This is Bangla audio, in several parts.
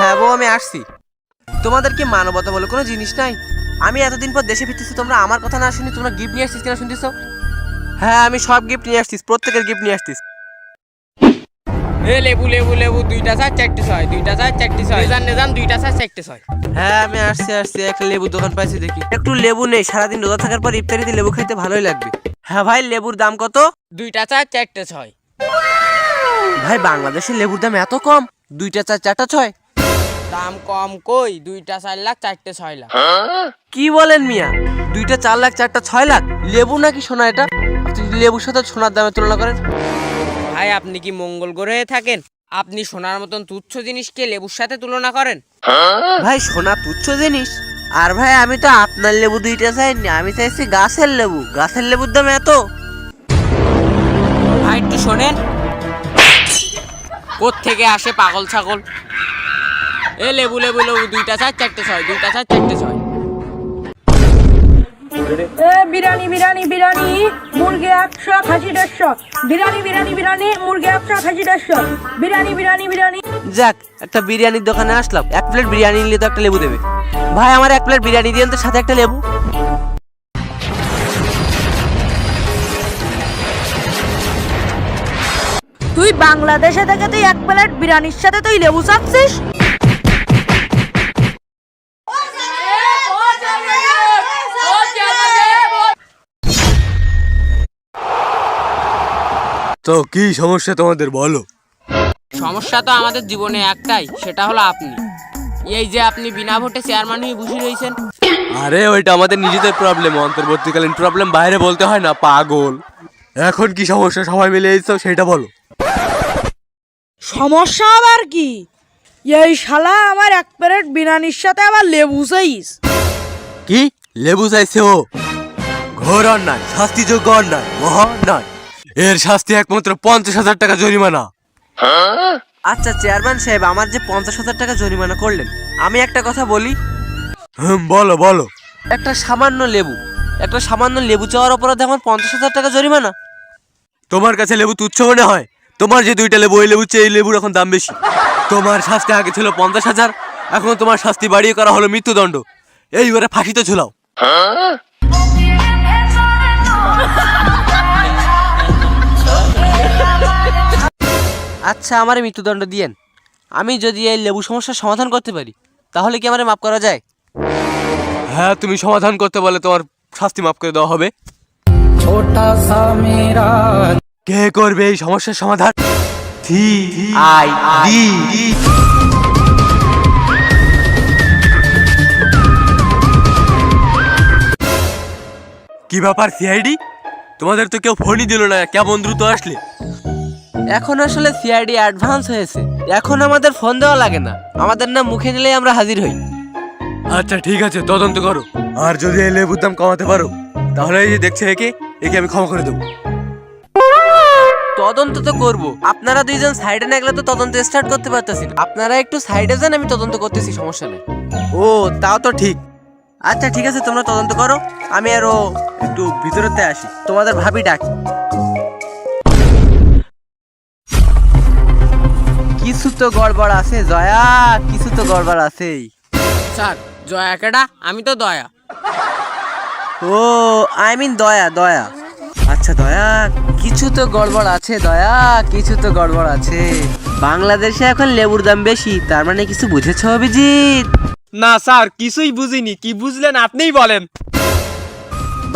হ্যাঁ বউ আমি আসছি। তোমাদের কি মানবতা বলে কোনো জিনিস নাই? আমি এতদিন পর দেশে ফিরতেছি তোমরা আমার কথা না শুনি তোমরা গিফট নিয়ে আসছিস কিনা শুনতেছ? হ্যাঁ আমি সব গিফট নিয়ে আসছিস প্রত্যেকের গিফট নিয়ে আসছিস। এ লেবু লেবু লেবু দুইটা চার চারটে ছয় দুইটা চার চারটে ছয়। নিজান নিজান দুইটা চার চারটে ছয়। হ্যাঁ আমি আসছি আসছি একটা লেবুর দোকান পাইছি দেখি। একটু লেবু নেই সারাদিন রোজা থাকার পর ইফতারিতে লেবু খেতে ভালোই লাগবে। হ্যাঁ ভাই লেবুর দাম কত? দুইটা চার চারটে ছয়। ভাই বাংলাদেশের লেবুর দাম এত কম দুইটা চার চারটা ছয়। দাম কম কই? দুইটা চার লাখ চারটে ছয় লাখ। কি বলেন মিয়া? দুইটা চার লাখ চারটা ছয় লাখ? লেবু নাকি সোনা এটা? আপনি লেবুর সাথে সোনার দামে তুলনা করেন। ভাই আপনি কি মঙ্গল গ্রহে থাকেন? আপনি সোনার মতন তুচ্ছ জিনিসকে লেবুর সাথে তুলনা করেন? ভাই সোনা তুচ্ছ জিনিস? আর ভাই আমি তো আপনার লেবু দুইটা চাইনি আমি চাইছি গাছের লেবু। গাছের লেবুর দাম এত? ভাই একটু শোনেন। থেকে আসে পাগল ছাগল? এ লেবু লেবু লেবু দুইটা চার চারটে ছয় দুইটা চার চারটে ছয়। এ বিরিয়ানি বিরিয়ানি বিরিয়ানি মুরগি একশো খাসি দেড়শো। বিরিয়ানি বিরিয়ানি বিরিয়ানি মুরগি একশো খাসি দেড়শো। বিরিয়ানি বিরিয়ানি বিরিয়ানি। যাক একটা বিরিয়ানির দোকানে আসলাম। এক প্লেট বিরিয়ানি নিলে তো একটা লেবু দেবে। ভাই আমার এক প্লেট বিরিয়ানি দিয়েন তো সাথে একটা লেবু। তুই বাংলাদেশে থেকে তুই এক প্লেট বিরিয়ানির সাথে তুই লেবু চাচ্ছিস? তো কি সমস্যা তোমাদের বলো? সমস্যা তো আমাদের জীবনে একটাই সেটা হলো আপনি। এই যে আপনি বিনা ভোটে চেয়ারম্যান হয়ে বসে রয়েছেন। আরে ওইটা আমাদের নিজেদের প্রবলেম অন্তর্বর্তীকালীন প্রবলেম বাইরে বলতে হয় না পাগল। এখন কি সমস্যা সবাই মিলে এসছো সেটা বলো। সমস্যা আবার কি? এই শালা আমার এক প্লেট বিরিয়ানির সাথে আবার লেবু চাইস। কি? লেবু চাইছে ও? ঘোর অন্যায় শাস্তিযোগ্য অন্যায় মহা অন্যায়। এর শাস্তি একমাত্র পঞ্চাশ হাজার টাকা জরিমানা। আচ্ছা চেয়ারম্যান সাহেব আমার যে পঞ্চাশ হাজার টাকা জরিমানা করলেন আমি একটা কথা বলি। হুম বলো বলো। একটা সামান্য লেবু একটা সামান্য লেবু চাওয়ার অপরাধে আমার পঞ্চাশ হাজার টাকা জরিমানা? তোমার কাছে লেবু তুচ্ছ মনে হয়? তোমার যে দুইটা লেবু ওই লেবু চেয়ে এই লেবুর এখন দাম বেশি। তোমার শাস্তি আগে ছিল পঞ্চাশ হাজার এখন তোমার শাস্তি বাড়িয়ে করা হলো মৃত্যুদণ্ড। এইবারে ফাঁসিতে ঝুলাও। আচ্ছা আমার মৃত্যুদণ্ড দিয়েন। আমি যদি এই লেবু সমস্যার সমাধান করতে পারি তাহলে কি আমার মাফ করা যায়? হ্যাঁ তুমি সমাধান করতে বলে তোমার শাস্তি মাফ করে দেওয়া হবে। কে করবে এই সমস্যার সমাধান? থি আই ডি কি ব্যাপার সিআইডি? তোমাদের তো কেউ ফোনই দিল না কেমন দ্রুত আসলে? এখন আসলে সিআইডি অ্যাডভান্স হয়েছে। এখন আমাদের ফোন দেওয়া লাগে না। আমাদের নাম মুখে নিলেই আমরা হাজির হই। আচ্ছা ঠিক আছে তদন্ত করো। আর যদি এই লেবুর দাম কমাতে পারো তাহলে এই যে দেখছে একে একে আমি ক্ষমা করে দেবো। তদন্ত তো করব। আপনারা দুইজন সাইডে না গেলে তো তদন্ত স্টার্ট করতে পারতেছি না। আপনারা একটু সাইডে যান আমি তদন্ত করতেছি সমস্যা নেই। ও তাও তো ঠিক। আচ্ছা ঠিক আছে তোমরা তদন্ত করো। আমি আরও একটু ভিতরেতে আসি। তোমাদের ভাবি ডাকি। কিছু তো গড়বড় আছে জয়া কিছু তো গড়বড় আছেই। স্যার জয়া কেডা? আমি তো দয়া। ও আই মিন দয়া দয়া। আচ্ছা দয়া কিছু তো গড়বড় আছে দয়া কিছু তো গড়বড় আছে। বাংলাদেশে এখন লেবুর দাম বেশি তার মানে কিছু বুঝেছ অভিজিৎ? না স্যার কিছুই বুঝিনি। কি বুঝলেন আপনিই বলেন।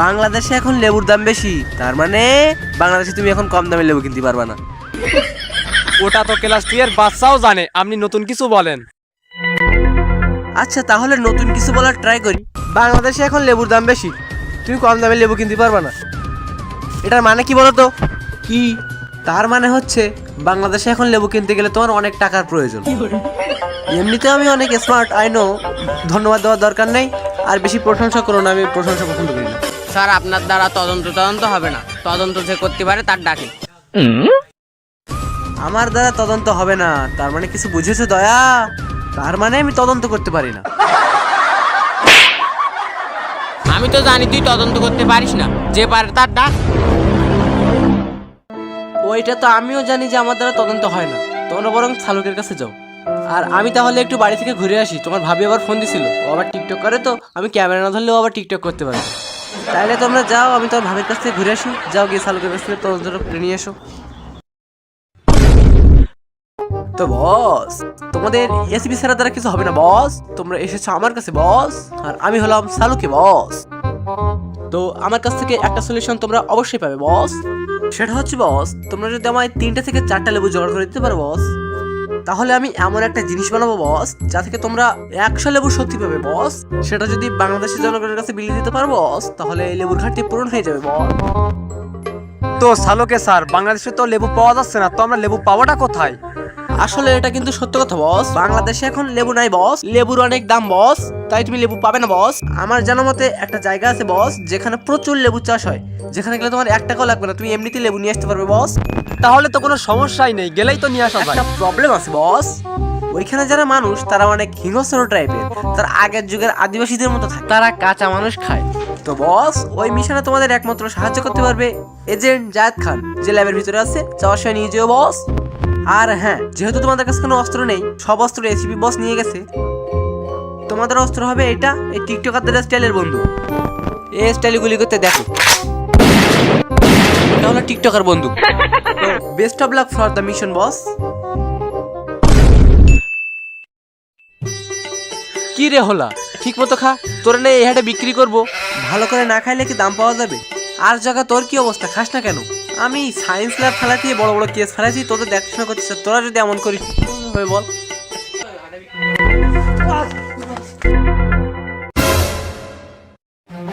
বাংলাদেশে এখন লেবুর দাম বেশি তার মানে বাংলাদেশে তুমি এখন কম দামে লেবু কিনতে পারবা না। ওটা তো ক্লাস টু এর বাচ্চাও জানে আপনি নতুন কিছু বলেন। আচ্ছা তাহলে নতুন কিছু বলার ট্রাই করি। বাংলাদেশে এখন লেবুর দাম বেশি। তুমি কম দামে লেবু কিনতে পারবে না। এটার মানে কি বলো তো? কি? তার মানে হচ্ছে বাংলাদেশে এখন লেবু কিনতে গেলে তোমার অনেক টাকার প্রয়োজন। এমনিতে আমি অনেক স্মার্ট আই নো ধন্যবাদ দেওয়ার দরকার নেই। আর বেশি প্রশংসা করো না আমি প্রশংসা পছন্দ করি না। স্যার আপনার দ্বারা তদন্ত তদন্ত হবে না। তদন্ত যে করতে পারে তার ডাকে। আমার দ্বারা তদন্ত হবে না। তার মানে কিছু বুঝেছ দয়া? তার মানে আমি তদন্ত করতে পারি না। আমি তো জানি তুই তদন্ত করতে পারিস না। যে পারে তার ডাক। ওইটা তো আমিও জানি যে আমার দ্বারা তদন্ত হয় না। তোমরা বরং শালুকের কাছে যাও। আর আমি তাহলে একটু বাড়ি থেকে ঘুরে আসি। তোমার ভাবি আবার ফোন দিছিল। ও আবার টিকটক করে তো আমি ক্যামেরা না ধরলেও আবার টিকটক করতে পারি। তাইলে তোমরা যাও আমি তোমার ভাবির কাছ থেকে ঘুরে আসি। যাও গিয়ে শালুকের কাছ থেকে তদন্ত করে নিয়ে এসো। তো বস, তোমাদের এসবি ছাড়া দ্বারা কিছু হবে না বস। তোমরা এসেছ আমার কাছে বস, আর আমি হলাম শালুকে বস। তো আমার কাছ থেকে একটা সলিউশন তোমরা অবশ্যই পাবে বস। সেটা হচ্ছে বস, তোমরা যদি আমায় তিনটা থেকে চারটা লেবু জোগাড় করে দিতে পারো বস, তাহলে আমি এমন একটা জিনিস বানাবো বস, যা থেকে তোমরা একশো লেবু শক্তি পাবে বস। সেটা যদি বাংলাদেশের জনগণের কাছে বিলিয়ে দিতে পারো বস, তাহলে এই লেবুর ঘাটতি পূরণ হয়ে যাবে বস। তো শালুকে স্যার, বাংলাদেশে তো লেবু পাওয়া যাচ্ছে না, তো আমরা লেবু পাওয়াটা কোথায়? আসলে এটা কিন্তু সত্য কথা বস। বাংলাদেশে এখন লেবু নাই বস। লেবুর অনেক দাম বস। তাই তুমি লেবু পাবে না বস। আমার জানা মতে একটা জায়গা আছে বস যেখানে প্রচুর লেবু চাষ হয়। যেখানে গেলে তোমার এক টাকাও লাগবে না তুমি এমনিতেই লেবু নিয়ে আসতে পারবে বস। তাহলে তো কোনো সমস্যাই নেই গেলেই তো নিয়ে আসা যায়। একটা প্রবলেম আছে বস। ওইখানে যারা মানুষ তারা অনেক হিংস্র টাইপের তারা আগের যুগের আদিবাসীদের মতো থাকে। তারা কাঁচা মানুষ খায়। তো বস ওই মিশনে তোমাদের একমাত্র সাহায্য করতে পারবে এজেন্ট জায়েদ খান যে ল্যাবের ভিতরে আছে। যাওয়ার সময় নিয়ে যেও বস। আর হ্যাঁ যেহেতু তোমাদের কাছে কোনো অস্ত্র নেই, সব অস্ত্র এসিপি বস নিয়ে গেছে। তোমাদের অস্ত্র হবে এটা, এই টিকটকারদের স্টাইলের বন্ধু। এই স্টাইল গুলি করতে দেখো। এটা হলো টিকটকার বন্ধু। Best of luck for the mission boss কি রে হলা? ঠিক মতো খা, তোর না এই হাটে বিক্রি করব। ভালো করে না খাইলে কি দাম পাওয়া যাবে? আর জায়গা তোর কি অবস্থা? খাস না কেন? আমি সায়েন্স ল্যাব ফেলাতে বড় বড় কেস ফেলাইছি তোদের দেখাশোনা করছিস তোরা যদি এমন করিস বল।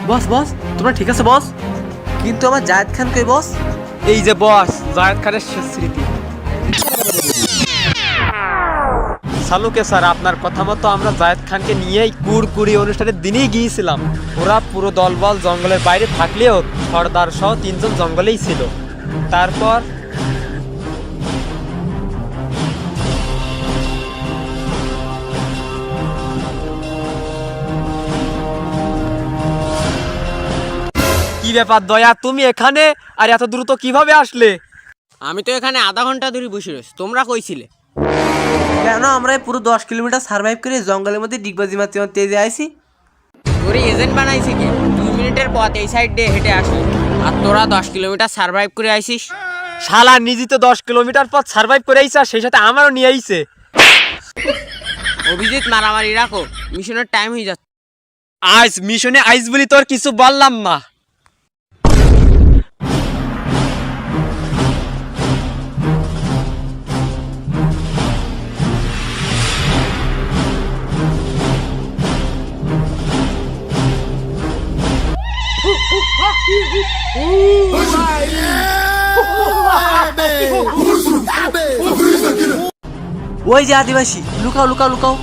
বস বস, তোমরা ঠিক আছে, বস? কিন্তু আমার জায়েদ খান কই, বস? এই যে বস, জায়েদ খানের শেষ স্মৃতি। শালুকে স্যার, আপনার কথা মতো আমরা জায়েদ খানকে নিয়েই কুড়কুড়ি অনুষ্ঠানের দিনেই গিয়েছিলাম। ওরা পুরো দলবল জঙ্গলের বাইরে থাকলেও সর্দার সহ তিনজন জঙ্গলেই ছিল। তারপর কি ব্যাপার দয়া তুমি এখানে? আর এত দ্রুত কীভাবে আসলে? আমি তো এখানে আধা ঘণ্টা ধরে বসে রয়েছি। তোমরা কইছিলে? কেন? আমরা পুরো দশ কিলোমিটার সার্ভাইভ করে জঙ্গলের মধ্যে ডিগবাজি মারতে মারতে এই যে আইসি তোর এজেন্ট বানাইছে কি? দুই মিনিটের পথ এই সাইড দিয়ে হেঁটে আসি। আর তোরা দশ কিলোমিটার সার্ভাইভ করে আইসিস। শালা নিজে তো দশ কিলোমিটার পথ সার্ভাইভ করে আইসা সেই সাথে আমারও নিয়ে আইসে অভিজিৎ মারামারি রাখো মিশনের টাইম হয়ে যাচ্ছে। আইস মিশনে আইস বলি তোর কিছু বললাম না। ওই যে আদিবাসী লুকাও লুকাও লুকাও।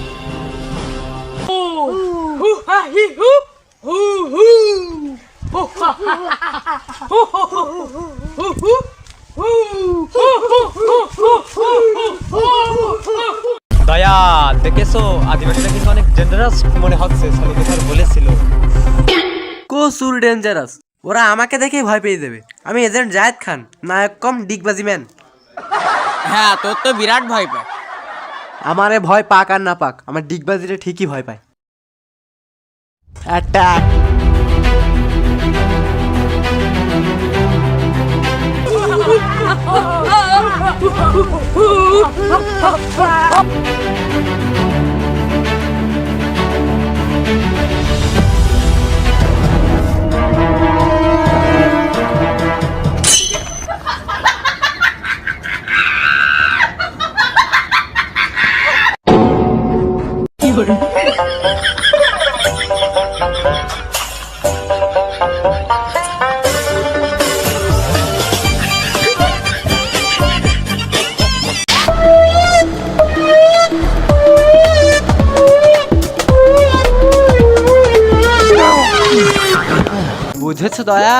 দয়া দেখেছ? আদিবাসীরা কিন্তু অনেক ডেঞ্জারাস মনে হচ্ছে বলেছিল। কসুর ডেঞ্জারাস ওরা আমাকে দেখেই ভয় পেয়ে দেবে আমি এজেন্ট জায়েদ খান নায়ক কম ডিগবাজি ম্যান। হ্যাঁ তোর তো বিরাট ভয় পায়। আমারে ভয় পাক আর না পাক আমার ডিগবাজিটা ঠিকই ভয় পায়। অ্যাটাক বুঝেছ দয়া?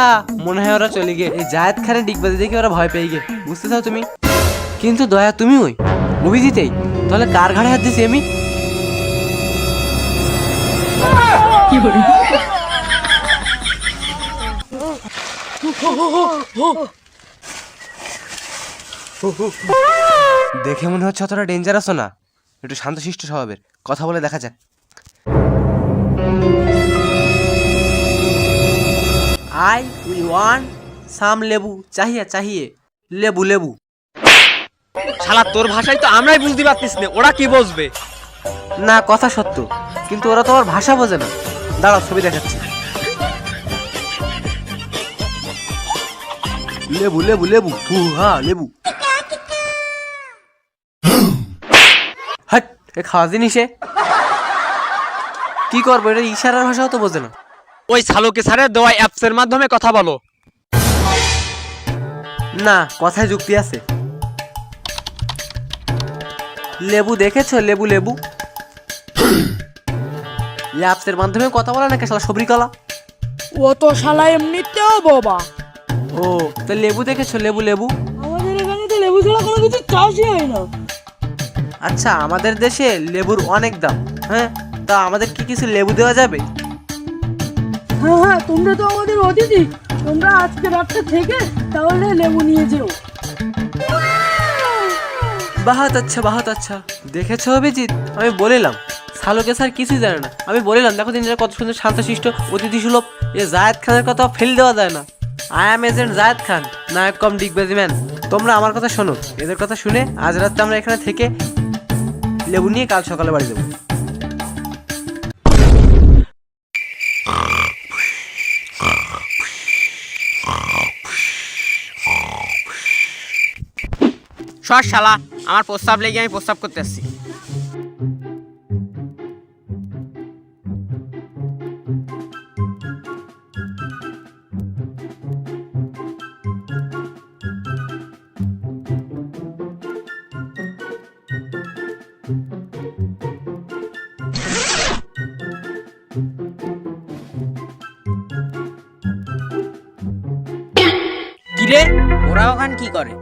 মনে হয় ওরা চলে গিয়ে এই জায়েদ খানের ডিগবাজি দেখে ওরা ভয় পেয়ে গিয়ে। বুঝতে চাও তুমি? কিন্তু দয়া, তুমি ওই অভিজিতেই? তাহলে কার ঘাড়ে হাত দিছি আমি? দেখে মনে হচ্ছে অতটা ডেঞ্জারাসও না। একটু শান্তশিষ্ট স্বভাবের। কথা বলে দেখা যাক। আই উই ওয়ান সাম লেবু? চাহিয়ে চাহিয়ে। লেবু লেবু। শালা তোর ভাষায় তো আমরাই বুঝতে পারতিস না ওরা কি বুঝবে না কথা সত্য। কিন্তু ওরা তো আমার ভাষা বোঝে না। দাঁড়াও ছবি দেখাচ্ছি। লেবু লেবু লেবু। হু হা লেবু। হাট এ খাওয়া জিনিসে। কি করব এটা ইশারার ভাষাও তো বোঝে না। ওই শালুকে স্যারের দেওয়া অ্যাপসের মাধ্যমে কথা বলো। না কথায় যুক্তি আছে। লেবু দেখেছ? লেবু লেবু। অ্যাপসের মাধ্যমে কথা বলা নাকি শালা সবরি কলা? ও তো শালা এমনিতেও বাবা। ও তো লেবু দেখেছ? লেবু লেবু। আমাদের এখানে তো লেবু ছাড়া কোনো কিছু চাষই হয় না। আচ্ছা আমাদের দেশে লেবুর অনেক দাম হ্যাঁ? তা আমাদের কি কিছু লেবু দেওয়া যাবে? হ্যাঁ হ্যাঁ তোমরা তো আমাদের অতিথি। তোমরা আজকে রাতটা থেকে তাহলে লেবু নিয়ে যেও। বাহাত আচ্ছা বাহাত আচ্ছা। দেখেছ অভিজিৎ? আমি বলিলাম, শালুকে স্যার কিছুই জানে না। আমি বলিলাম, দেখো তিনি কত সুন্দর শান্তশিষ্ট অতিথি সুলভ এ জায়েদ খানের কথা ফেল দেওয়া যায় না। I am agent Zayed Khan, নায়ক কম ডিগবাজি ম্যান তোমরা আমার কথা শোনো, এদের কথা শুনে আজ রাতে আমরা এখানে থেকে লেবু নিয়ে কাল সকালে বাড়ি যাব। সর শালা আমার প্রস্তাব লেগে আমি প্রস্তাব করতে আসছি। ওরা ওখান কি করে?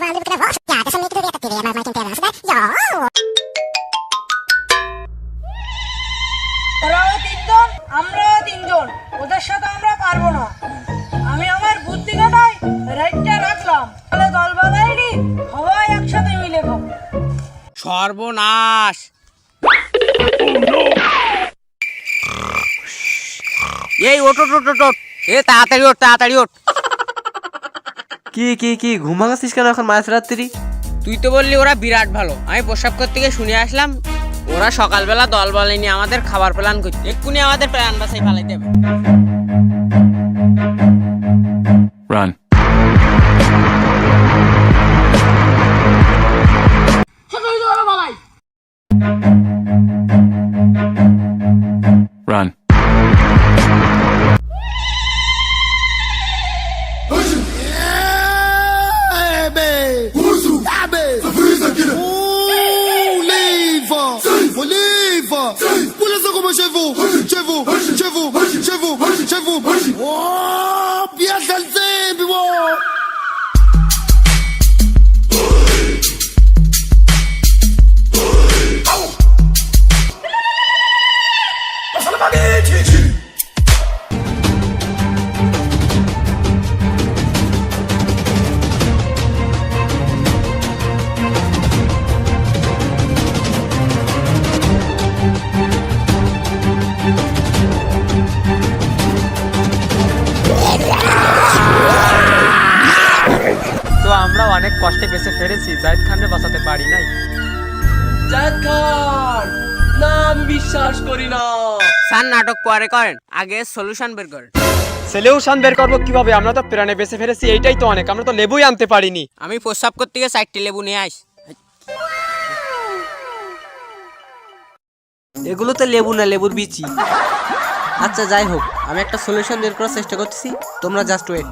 Oh, ich levava livro que era voz. Ja, das haben wir gedreht, das wäre mal mein Ja. ওরাও তিনজন আমরাও তিনজন ওদের সাথে আমরা পারব না আমি আমার বুদ্ধি কাটাই রাইটটা রাখলাম তাহলে দল বানাইনি সবাই একসাথে মিলে খাব সর্বনাশ এই ওট ওট, ওট এ তাড়াতাড়ি ওঠ তাড়াতাড়ি ওঠ কি কি কি ঘুমা গেছিস কেন এখন মাঝ রাত্রি তুই তো বললি ওরা বিরাট ভালো আমি প্রসাব করতে গিয়ে শুনে আসলাম ওরা সকালবেলা দল বলেনি আমাদের খাবার প্ল্যান করতে এক্ষুনি আমাদের প্ল্যান বাসাই ফালাইতে হবে Run. Run. 옳지. 오. পরে করেন? আগে সলিউশন বের করেন। সলিউশন বের করব কীভাবে? আমরা তো প্রাণে বেঁচে ফেলেছি এইটাই তো অনেক। আমরা তো লেবুই আনতে পারিনি। আমি প্রস্রাব করতে গিয়ে চারটি লেবু নিয়ে আস এগুলো তো লেবু না লেবুর বিচি। আচ্ছা যাই হোক আমি একটা সলিউশন বের করার চেষ্টা করতেছি। তোমরা জাস্ট ওয়েট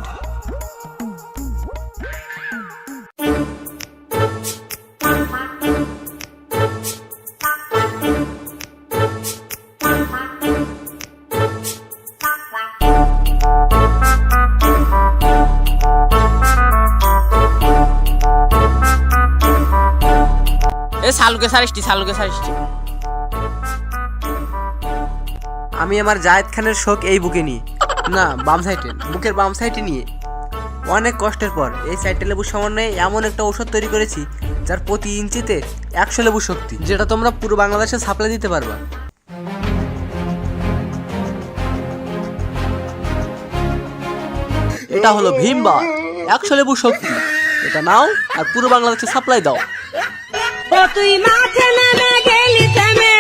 এ শালুকে সারিসটি শালুকে সারিসটি। আমি আমার জায়েদ খানের শোক এই বুকে নিয়ে না, বাম সাইডে, বুকের বাম সাইডে নিয়ে। অনেক কষ্টের পর এই সাইডে লেবুর সমন্বয়ে এমন একটা ঔষধ তৈরি করেছি, যার প্রতি ইঞ্চিতে একশো লেবু শক্তি, যেটা তোমরা পুরো বাংলাদেশে সাপ্লাই দিতে পারবা। এটা হলো ভীমবার, একশো লেবু শক্তি। এটা নাও আর পুরো বাংলাদেশে সাপ্লাই দাও। ও তুই মাঠে নেমে গেলি থেমে।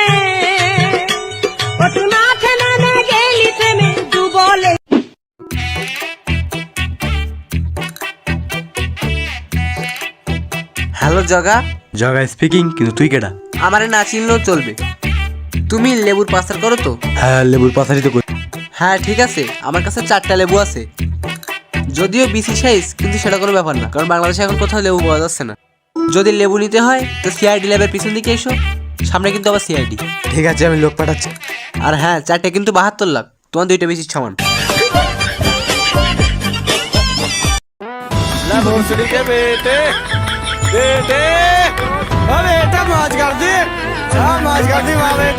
ও তুই মাঠে নেমে গেলি থেমে দু বলে। হ্যালো জগা। জগা স্পিকিং কিন্তু তুই কেডা? আমারে না চিনলেও চলবে। তুমি লেবুর পাচার করো তো? হ্যাঁ লেবুর পাশারি তো করি। হ্যাঁ ঠিক আছে। আমার কাছে চারটা লেবু আছে। যদিও বিসি সাইজ কিন্তু সেটা কোনো ব্যাপার না। কারণ বাংলাদেশে এখন কোথাও লেবু পাওয়া যাচ্ছে না। যদি লেবু নিতে হয় তো সিআইডি ল্যাবের পিছন দিকে এসো সামনে কিন্তু আবার সিআইডি ঠিক আছে আমি লোক পাঠাচ্ছি আর হ্যাঁ চারটে কিন্তু বাহাত্তর লাখ তোমার দুইটা বেশি সমান के बेटे बेटे अरे बेटा माज कर दी माज कर दी बेटा